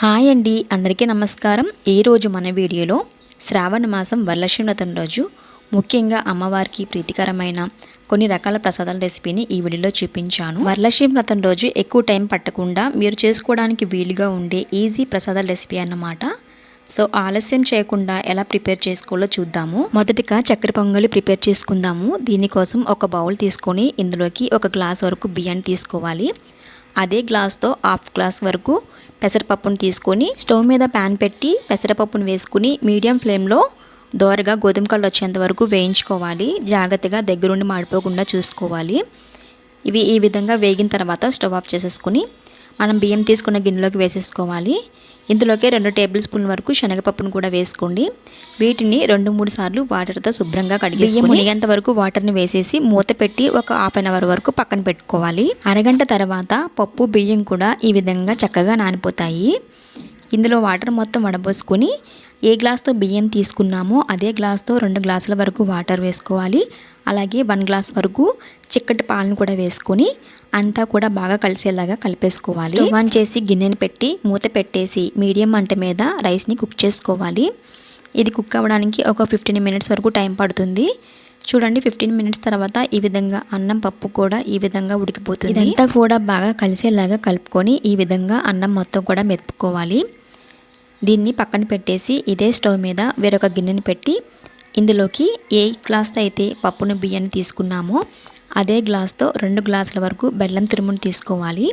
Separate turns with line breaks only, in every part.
Hi అండి అందరికీ నమస్కారం. ఈరోజు మన వీడియోలో శ్రావణ మాసం వరలక్ష్మి రోజు ముఖ్యంగా అమ్మవారికి ప్రీతికరమైన కొన్ని రకాల ప్రసాదాల రెసిపీని ఈ వీడియోలో చూపించాను. వరలక్ష్మి వ్రతం రోజు ఎక్కువ టైం పట్టకుండా మీరు చేసుకోవడానికి వీలుగా ఉండే ఈజీ ప్రసాదాల రెసిపీ అన్నమాట. సో ఆలస్యం చేయకుండా ఎలా ప్రిపేర్ చేసుకోవాలో చూద్దాము. మొదటిగా చక్కెర పొంగలి ప్రిపేర్ చేసుకుందాము. దీనికోసం ఒక బౌల్ తీసుకొని ఇందులోకి ఒక గ్లాస్ వరకు బియ్యాన్ని తీసుకోవాలి. అదే గ్లాస్తో హాఫ్ గ్లాస్ వరకు పెసరపప్పును తీసుకొని స్టవ్ మీద ప్యాన్ పెట్టి పెసరపప్పును వేసుకుని మీడియం ఫ్లేమ్లో దోరగా గోధుమ కళ్ళు వచ్చేంత వరకు వేయించుకోవాలి. జాగ్రత్తగా దగ్గరుండి మాడిపోకుండా చూసుకోవాలి. ఇవి ఈ విధంగా వేగిన తర్వాత స్టవ్ ఆఫ్ చేసేసుకుని మనం బియ్యం తీసుకున్న గిన్నెలోకి వేసేసుకోవాలి. ఇందులోకి రెండు టేబుల్ స్పూన్ వరకు శనగపప్పును కూడా వేసుకోండి. వీటిని రెండు మూడు సార్లు వాటర్తో శుభ్రంగా కడిగి మునిగేంత వరకు వాటర్ని వేసేసి మూత పెట్టి ఒక హాఫ్ అన్ అవర్ వరకు పక్కన పెట్టుకోవాలి. అరగంట తర్వాత పప్పు బియ్యం కూడా ఈ విధంగా చక్కగా నానిపోతాయి. ఇందులో వాటర్ మొత్తం వడబోసుకొని ఏ గ్లాస్తో బియ్యం తీసుకున్నామో అదే గ్లాస్తో రెండు గ్లాసుల వరకు వాటర్ వేసుకోవాలి. అలాగే వన్ గ్లాస్ వరకు చిక్కటి పాలను కూడా వేసుకొని అంతా కూడా బాగా కలిసేలాగా కలిపేసుకోవాలి. స్టవ్ ఆన్ చేసి గిన్నెని పెట్టి మూత పెట్టేసి మీడియం మంట మీద రైస్ని కుక్ చేసుకోవాలి. ఇది కుక్ అవ్వడానికి ఒక ఫిఫ్టీన్ మినిట్స్ వరకు టైం పడుతుంది. చూడండి ఫిఫ్టీన్ మినిట్స్ తర్వాత ఈ విధంగా అన్నం పప్పు కూడా ఈ విధంగా ఉడికిపోతుంది. ఇదంతా కూడా బాగా కలిసేలాగా కలుపుకొని ఈ విధంగా అన్నం మొత్తం కూడా మెతుపుకోవాలి దీన్ని పక్కన పెట్టేసి ఇదే స్టవ్ మీద వేరొక గిన్నెని పెట్టి ఇందులోకి ఏ గ్లాస్తో అయితే పప్పును బియ్యాన్ని తీసుకున్నామో అదే గ్లాస్తో రెండు గ్లాసుల వరకు బెల్లం తురుమును తీసుకోవాలి.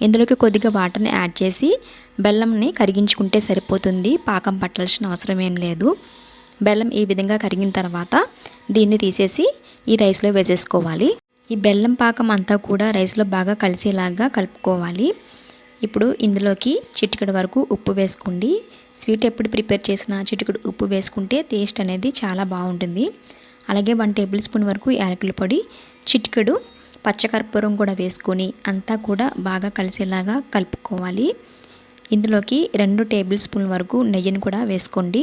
ఇందులోకి కొద్దిగా వాటర్ని యాడ్ చేసి బెల్లంని కరిగించుకుంటే సరిపోతుంది. పాకం పట్టాల్సిన అవసరం ఏం లేదు. బెల్లం ఈ విధంగా కరిగిన తర్వాత దీన్ని తీసేసి ఈ రైస్లో వేసేసుకోవాలి. ఈ బెల్లం పాకం అంతా కూడా రైస్లో బాగా కలిసేలాగా కలుపుకోవాలి. ఇప్పుడు ఇందులోకి చిటికెడు వరకు ఉప్పు వేసుకోండి స్వీట్ ఎప్పుడు ప్రిపేర్ చేసినా చిటికెడు ఉప్పు వేసుకుంటే టేస్ట్ అనేది చాలా బాగుంటుంది. అలాగే వన్ టేబుల్ స్పూన్ వరకు యాలకుల పొడి చిటికెడు పచ్చకర్పూరం కూడా వేసుకొని అంతా కూడా బాగా కలిసేలాగా కలుపుకోవాలి. ఇందులోకి రెండు టేబుల్ స్పూన్ వరకు నెయ్యిని కూడా వేసుకోండి.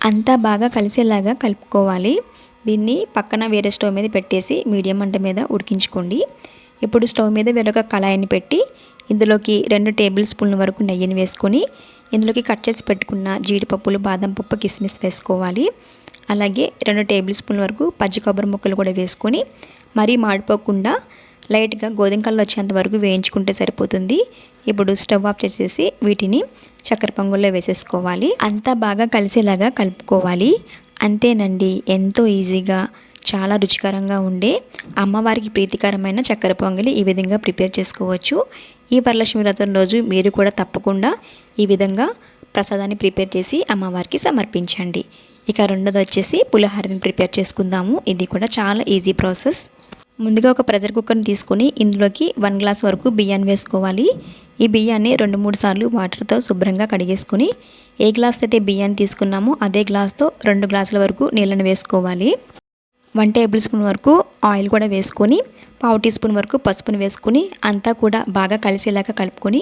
అంతా బాగా కలిసేలాగా కలుపుకోవాలి. దీన్ని పక్కన వేరే స్టవ్ మీద పెట్టేసి మీడియం మంట మీద ఉడికించుకోండి. ఇప్పుడు స్టవ్ మీద వేరొక కళాయిని పెట్టి ఇందులోకి రెండు టేబుల్ స్పూన్ల వరకు నెయ్యిని వేసుకొని ఇందులోకి కట్ చేసి పెట్టుకున్న జీడిపప్పులు బాదం పప్పు కిస్మిస్ వేసుకోవాలి. అలాగే రెండు టేబుల్ స్పూన్ల వరకు పచ్చి కొబ్బరి ముక్కలు కూడా వేసుకొని మరీ మాడిపోకుండా లైట్గా గోధుమ కళ్ళు వచ్చేంత వరకు వేయించుకుంటే సరిపోతుంది. ఇప్పుడు స్టవ్ ఆఫ్ చేసేసి వీటిని చక్కెర పొంగుల్లో వేసేసుకోవాలి. అంతా బాగా కలిసేలాగా కలుపుకోవాలి. అంతేనండి ఎంతో ఈజీగా. చాలా రుచికరంగా ఉండే అమ్మవారికి ప్రీతికరమైన చక్కెర పొంగలి ఈ విధంగా ప్రిపేర్ చేసుకోవచ్చు. ఈ వరలక్ష్మి వ్రతం రోజు మీరు కూడా తప్పకుండా ఈ విధంగా ప్రసాదాన్ని ప్రిపేర్ చేసి అమ్మవారికి సమర్పించండి. ఇక రెండోది వచ్చేసి పులిహారని ప్రిపేర్ చేసుకుందాము. ఇది కూడా చాలా ఈజీ ప్రాసెస్. ముందుగా ఒక ప్రెషర్ కుక్కర్ని తీసుకొని ఇందులోకి వన్ గ్లాస్ వరకు బియ్యాన్ని వేసుకోవాలి. ఈ బియ్యాన్ని రెండు మూడు సార్లు వాటర్తో శుభ్రంగా కడిగేసుకొని ఏ గ్లాస్ అయితే బియ్యాన్ని తీసుకున్నామో అదే గ్లాస్తో రెండు గ్లాసుల వరకు నీళ్ళని వేసుకోవాలి. వన్ టేబుల్ స్పూన్ వరకు ఆయిల్ కూడా వేసుకొని పావు టీ స్పూన్ వరకు పసుపును వేసుకొని అంతా కూడా బాగా కలిసేలాగా కలుపుకొని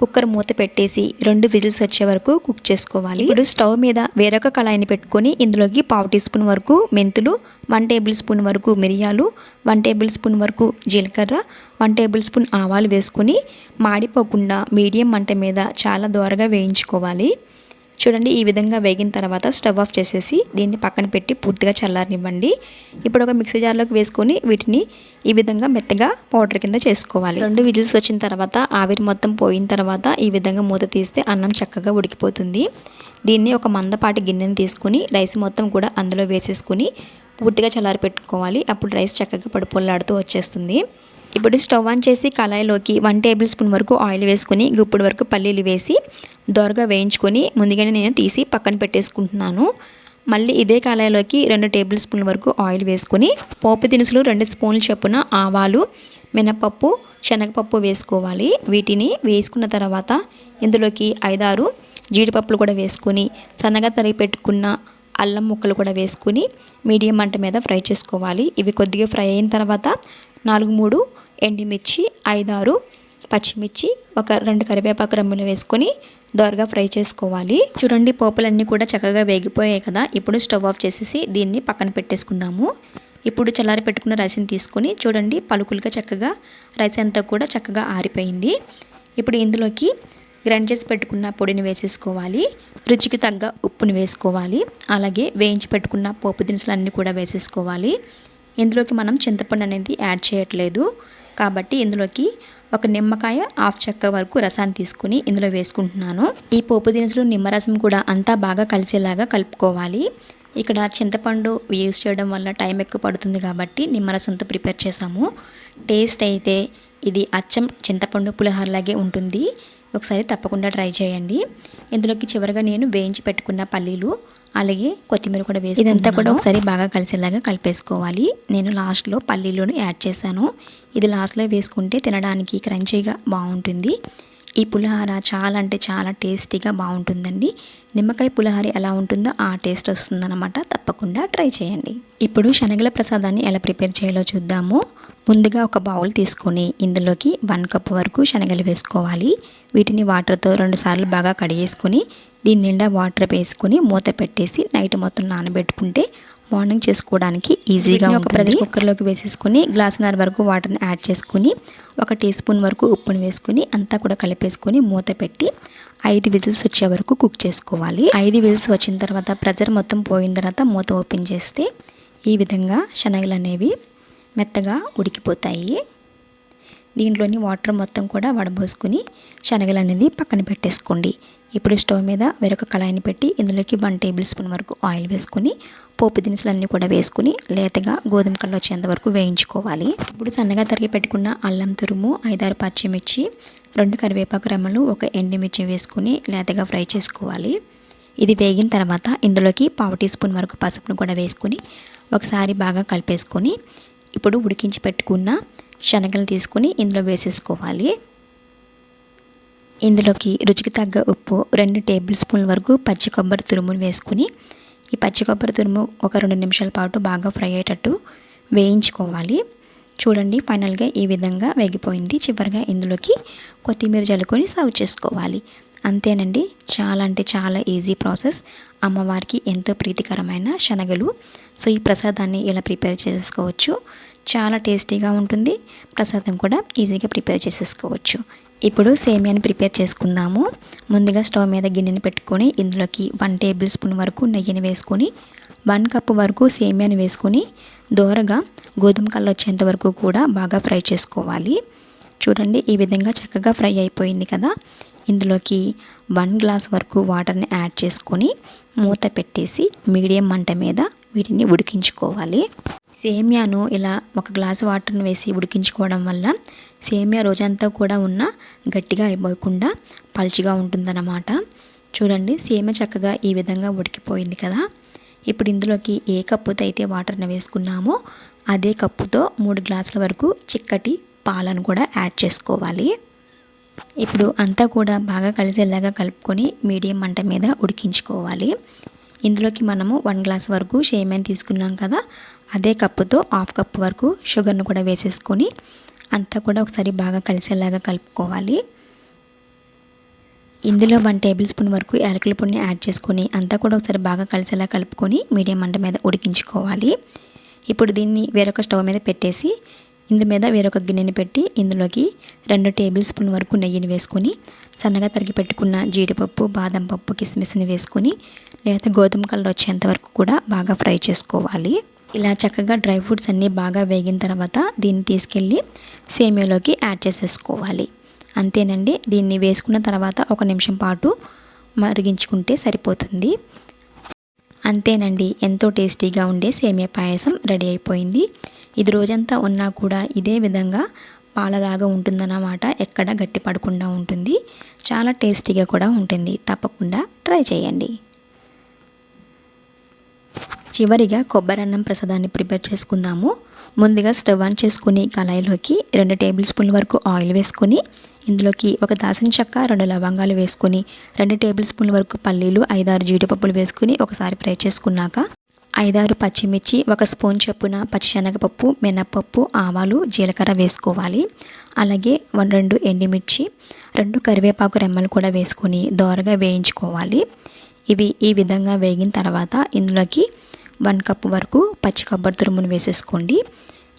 కుక్కర్ మూత పెట్టేసి రెండు విజిల్స్ వచ్చే వరకు కుక్ చేసుకోవాలి. ఇప్పుడు స్టవ్ మీద వేరొక కళాయిని పెట్టుకొని ఇందులోకి పావు టీ స్పూన్ వరకు మెంతులు వన్ టేబుల్ స్పూన్ వరకు మిరియాలు వన్ టేబుల్ స్పూన్ వరకు జీలకర్ర వన్ టేబుల్ స్పూన్ ఆవాలు వేసుకొని మాడిపోకుండా మీడియం మంట మీద చాలా దోరగా వేయించుకోవాలి. చూడండి ఈ విధంగా వేగిన తర్వాత స్టవ్ ఆఫ్ చేసేసి దీన్ని పక్కన పెట్టి పూర్తిగా చల్లారనివ్వండి. ఇప్పుడు ఒక మిక్సీ జార్లోకి వేసుకొని వీటిని ఈ విధంగా మెత్తగా పౌడర్ కింద చేసుకోవాలి. రెండు విజిల్స్ వచ్చిన తర్వాత ఆవిరి మొత్తం పోయిన తర్వాత ఈ విధంగా మూత తీస్తే అన్నం చక్కగా ఉడికిపోతుంది. దీన్ని ఒక మందపాటి గిన్నెని తీసుకుని రైస్ మొత్తం కూడా అందులో వేసేసుకుని పూర్తిగా చల్లారి పెట్టుకోవాలి అప్పుడు రైస్ చక్కగా పడిపోలాడుతూ వచ్చేస్తుంది. ఇప్పుడు స్టవ్ ఆన్ చేసి కళాయిలోకి వన్ టేబుల్ స్పూన్ వరకు ఆయిల్ వేసుకుని గుప్పుడు వరకు పల్లీలు వేసి దోరగా వేయించుకొని ముందుగానే నేను తీసి పక్కన పెట్టేసుకుంటున్నాను. మళ్ళీ ఇదే కళాయిలోకి రెండు టేబుల్ స్పూన్ల వరకు ఆయిల్ వేసుకుని పోపు దినుసులు రెండు స్పూన్లు చొప్పున ఆవాలు మినపప్పు శనగపప్పు వేసుకోవాలి. వీటిని వేసుకున్న తర్వాత ఇందులోకి ఐదారు జీడిపప్పులు కూడా వేసుకొని సన్నగా తరిగి పెట్టుకున్న అల్లం ముక్కలు కూడా వేసుకుని మీడియం మంట మీద ఫ్రై చేసుకోవాలి. ఇవి కొద్దిగా ఫ్రై అయిన తర్వాత నాలుగు మూడు ఎండిమిర్చి ఐదారు పచ్చిమిర్చి ఒక రెండు కరివేపాకు రమ్ములు వేసుకొని దోరగా ఫ్రై చేసుకోవాలి. చూడండి పోపులన్నీ కూడా చక్కగా వేగిపోయాయి కదా. ఇప్పుడు స్టవ్ ఆఫ్ చేసేసి దీన్ని పక్కన పెట్టేసుకుందాము. ఇప్పుడు చల్లారి పెట్టుకున్న రైస్ని తీసుకొని చూడండి పలుకులుగా చక్కగా రైస్ అంతా కూడా చక్కగా ఆరిపోయింది. ఇప్పుడు ఇందులోకి గ్రైండ్ చేసి పెట్టుకున్న పొడిని వేసేసుకోవాలి. రుచికి తగ్గ ఉప్పుని వేసుకోవాలి. అలాగే వేయించి పెట్టుకున్న పోపు దినుసులు అన్నీ కూడా వేసేసుకోవాలి. ఇందులోకి మనం చింతపండు అనేది యాడ్ చేయట్లేదు. కాబట్టి ఇందులోకి ఒక నిమ్మకాయ హాఫ్ చెక్క వరకు రసాన్ని తీసుకుని ఇందులో వేసుకుంటున్నాను. ఈ పోపు దినుసులు నిమ్మరసం కూడా అంతా బాగా కలిసేలాగా కలుపుకోవాలి. ఇక్కడ చింతపండు యూస్ చేయడం వల్ల టైం ఎక్కువ పడుతుంది కాబట్టి నిమ్మరసంతో ప్రిపేర్ చేసాము టేస్ట్ అయితే ఇది అచ్చం చింతపండు పులిహోరలాగే ఉంటుంది. ఒకసారి తప్పకుండా ట్రై చేయండి. ఇందులోకి చివరిగా నేను వేయించి పెట్టుకున్న పల్లీలు అలాగే కొత్తిమీర కూడా వేసి ఇదంతా కూడా ఒకసారి బాగా కలిసేలాగా కలిపేసుకోవాలి. నేను లాస్ట్లో పల్లీలను యాడ్ చేశాను. ఇది లాస్ట్లో వేసుకుంటే తినడానికి క్రంచీగా బాగుంటుంది. ఈ పులిహార చాలా అంటే చాలా టేస్టీగా బాగుంటుందండి. నిమ్మకాయ పులిహార ఎలా ఉంటుందో ఆ టేస్ట్ వస్తుందన్నమాట. తప్పకుండా ట్రై చేయండి. ఇప్పుడు శనగల ప్రసాదాన్ని ఎలా ప్రిపేర్ చేయాలో చూద్దాము. ముందుగా ఒక బౌల్ తీసుకొని ఇందులోకి వన్ కప్ వరకు శనగలు వేసుకోవాలి. వీటిని వాటర్తో రెండు సార్లు బాగా కడిగేసుకొని దీని నిండా వాటర్ వేసుకొని మూత పెట్టేసి నైట్ మొత్తం నానబెట్టుకుంటే మార్నింగ్ చేసుకోవడానికి ఈజీగా ఒక ప్రతి కుక్కర్లోకి వేసేసుకొని గ్లాసున్నర వరకు వాటర్ని యాడ్ చేసుకుని ఒక టీ స్పూన్ వరకు ఉప్పును వేసుకుని అంతా కూడా కలిపేసుకొని మూత పెట్టి ఐదు విజిల్స్ వచ్చే వరకు కుక్ చేసుకోవాలి. ఐదు విజిల్స్ వచ్చిన తర్వాత ప్రెజర్ మొత్తం పోయిన తర్వాత మూత ఓపెన్ చేస్తే ఈ విధంగా శనగలు అనేవి మెత్తగా ఉడికిపోతాయి. దీంట్లోని వాటర్ మొత్తం కూడా వడబోసుకుని శనగలు అనేది పక్కన పెట్టేసుకోండి. ఇప్పుడు స్టవ్ మీద వేరొక కళాయిని పెట్టి ఇందులోకి వన్ టేబుల్ స్పూన్ వరకు ఆయిల్ వేసుకుని పోపు దినుసులన్నీ కూడా వేసుకుని లేతగా గోధుమ కళ్ళు వచ్చేంత వరకు వేయించుకోవాలి. ఇప్పుడు సన్నగా తరిగి పెట్టుకున్న అల్లం తురుము ఐదారు పచ్చిమిర్చి రెండు కరివేపాకు రెమ్మలు ఒక ఎండుమిర్చి వేసుకుని లేతగా ఫ్రై చేసుకోవాలి. ఇది వేగిన తర్వాత ఇందులోకి పావు టీ స్పూన్ వరకు పసుపును కూడా వేసుకుని ఒకసారి బాగా కలిపేసుకొని ఇప్పుడు ఉడికించి పెట్టుకున్న శనగలు తీసుకుని ఇందులో వేసేసుకోవాలి. ఇందులోకి రుచికి తగ్గ ఉప్పు రెండు టేబుల్ స్పూన్ల వరకు పచ్చి కొబ్బరి తురుమును వేసుకుని ఈ పచ్చి కొబ్బరి తురుము ఒక రెండు నిమిషాల పాటు బాగా ఫ్రై అయ్యేటట్టు వేయించుకోవాలి. చూడండి ఫైనల్గా ఈ విధంగా వేగిపోయింది. చివరిగా ఇందులోకి కొత్తిమీర జల్లుకొని సర్వ్ చేసుకోవాలి. అంతేనండి చాలా అంటే చాలా ఈజీ ప్రాసెస్. అమ్మవారికి ఎంతో ప్రీతికరమైన శనగలు. సో ఈ ప్రసాదాన్ని ఇలా ప్రిపేర్ చేసుకోవచ్చు? చాలా టేస్టీగా ఉంటుంది. ప్రసాదం కూడా ఈజీగా ప్రిపేర్ చేసేసుకోవచ్చు. ఇప్పుడు సేమియాని ప్రిపేర్ చేసుకుందాము. ముందుగా స్టవ్ మీద గిన్నెని పెట్టుకొని ఇందులోకి వన్ టేబుల్ స్పూన్ వరకు నెయ్యిని వేసుకొని వన్ కప్ వరకు సేమియాని వేసుకొని దోరగా గోధుమ కళ్ళు వచ్చేంత వరకు కూడా బాగా ఫ్రై చేసుకోవాలి. చూడండి ఈ విధంగా చక్కగా ఫ్రై అయిపోయింది కదా? ఇందులోకి వన్ గ్లాస్ వరకు వాటర్ని యాడ్ చేసుకొని మూత పెట్టేసి మీడియం మంట మీద వీటిని ఉడికించుకోవాలి. సేమియాను ఇలా ఒక గ్లాస్ వాటర్ను వేసి ఉడికించుకోవడం వల్ల సేమియా రోజంతా కూడా ఉన్న గట్టిగా అయిపోకుండా పలుచగా ఉంటుందన్నమాట. చూడండి సేమియా చక్కగా ఈ విధంగా ఉడికిపోయింది కదా. ఇప్పుడు ఇందులోకి ఏ కప్పుతో అయితే వాటర్ని వేసుకున్నామో అదే కప్పుతో మూడు గ్లాసుల వరకు చిక్కటి పాలను కూడా యాడ్ చేసుకోవాలి. ఇప్పుడు అంతా కూడా బాగా కలిసేలాగా కలుపుకొని మీడియం మంట మీద ఉడికించుకోవాలి. ఇందులోకి మనము వన్ గ్లాస్ వరకు షేమేన్ తీసుకున్నాం కదా అదే కప్పుతో హాఫ్ కప్ వరకు షుగర్ను కూడా వేసేసుకొని అంతా కూడా ఒకసారి బాగా కలిసేలాగా కలుపుకోవాలి. ఇందులో వన్ టేబుల్ స్పూన్ వరకు యాలకుల పొడిని యాడ్ చేసుకొని అంతా కూడా ఒకసారి బాగా కలిసేలా కలుపుకొని మీడియం మంట మీద ఉడికించుకోవాలి. ఇప్పుడు దీన్ని వేరొక స్టవ్ మీద పెట్టేసి ఇందు మీద వేరొక గిన్నెని పెట్టి ఇందులోకి రెండు టేబుల్ స్పూన్ వరకు నెయ్యిని వేసుకొని సన్నగా తరిగి పెట్టుకున్న జీడిపప్పు బాదం పప్పు కిస్మిస్ని వేసుకొని లేదా గోధుమ కలర్ వచ్చేంత వరకు కూడా బాగా ఫ్రై చేసుకోవాలి. ఇలా చక్కగా డ్రై ఫ్రూట్స్ అన్నీ బాగా వేగిన తర్వాత దీన్ని తీసుకెళ్ళి సేమియాలోకి యాడ్ చేసేసుకోవాలి. అంతేనండి దీన్ని వేసుకున్న తర్వాత ఒక నిమిషం పాటు మరిగించుకుంటే సరిపోతుంది. అంతేనండి ఎంతో టేస్టీగా ఉండే సేమియా పాయసం రెడీ అయిపోయింది. ఇది రోజంతా ఉన్నా కూడా ఇదే విధంగా పాలలాగా ఉంటుందన్నమాట. ఎక్కడ గట్టి పడకుండా ఉంటుంది. చాలా టేస్టీగా కూడా ఉంటుంది. తప్పకుండా ట్రై చేయండి. చివరిగా కొబ్బరన్నం ప్రసాదాన్ని ప్రిపేర్ చేసుకుందాము. ముందుగా స్టవ్ ఆన్ చేసుకుని కళాయిలోకి రెండు టేబుల్ స్పూన్ల వరకు ఆయిల్ వేసుకొని ఇందులోకి ఒక దాసిన చెక్క రెండు లవంగాలు వేసుకొని రెండు టేబుల్ స్పూన్ల వరకు పల్లీలు ఐదారు జీడిపప్పులు వేసుకుని ఒకసారి ఫ్రై చేసుకున్నాక ఐదారు పచ్చిమిర్చి ఒక స్పూన్ చొప్పున పచ్చిశనగపప్పు మినప్పప్పు ఆవాలు జీలకర్ర వేసుకోవాలి. అలాగే వన్ రెండు ఎండుమిర్చి రెండు కరివేపాకు రెమ్మలు కూడా వేసుకొని దోరగా వేయించుకోవాలి. ఇవి ఈ విధంగా వేగిన తర్వాత ఇందులోకి వన్ కప్ వరకు పచ్చి కొబ్బరి తురుమును వేసేసుకోండి.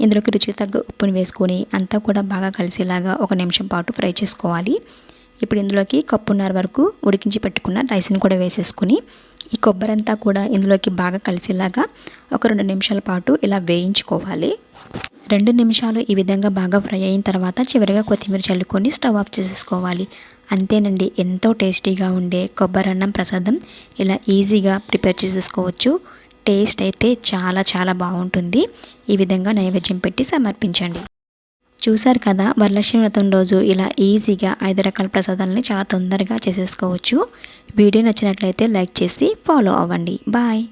ఇందులోకి రుచి తగ్గ ఉప్పును వేసుకొని అంతా కూడా బాగా కలిసేలాగా ఒక నిమిషం పాటు ఫ్రై చేసుకోవాలి. ఇప్పుడు ఇందులోకి కప్పున్నర వరకు ఉడికించి పెట్టుకున్న రైస్ని కూడా వేసేసుకుని ఈ కొబ్బరి అంతా కూడా ఇందులోకి బాగా కలిసేలాగా ఒక రెండు నిమిషాల పాటు ఇలా వేయించుకోవాలి. రెండు నిమిషాలు ఈ విధంగా బాగా ఫ్రై అయిన తర్వాత చివరిగా కొత్తిమీర చల్లుకొని స్టవ్ ఆఫ్ చేసేసుకోవాలి. అంతేనండి ఎంతో టేస్టీగా ఉండే కొబ్బరి అన్నం ప్రసాదం ఇలా ఈజీగా ప్రిపేర్ చేసేసుకోవచ్చు. టేస్ట్ అయితే చాలా చాలా బాగుంటుంది. ఈ విధంగా నైవేద్యం పెట్టి సమర్పించండి. చూశారు కదా వరలక్ష్మి వ్రతం రోజు ఇలా ఈజీగా ఐదు రకాల ప్రసాదాలని చాలా తొందరగా చేసేసుకోవచ్చు. వీడియో నచ్చినట్లయితే లైక్ చేసి ఫాలో అవ్వండి. బాయ్.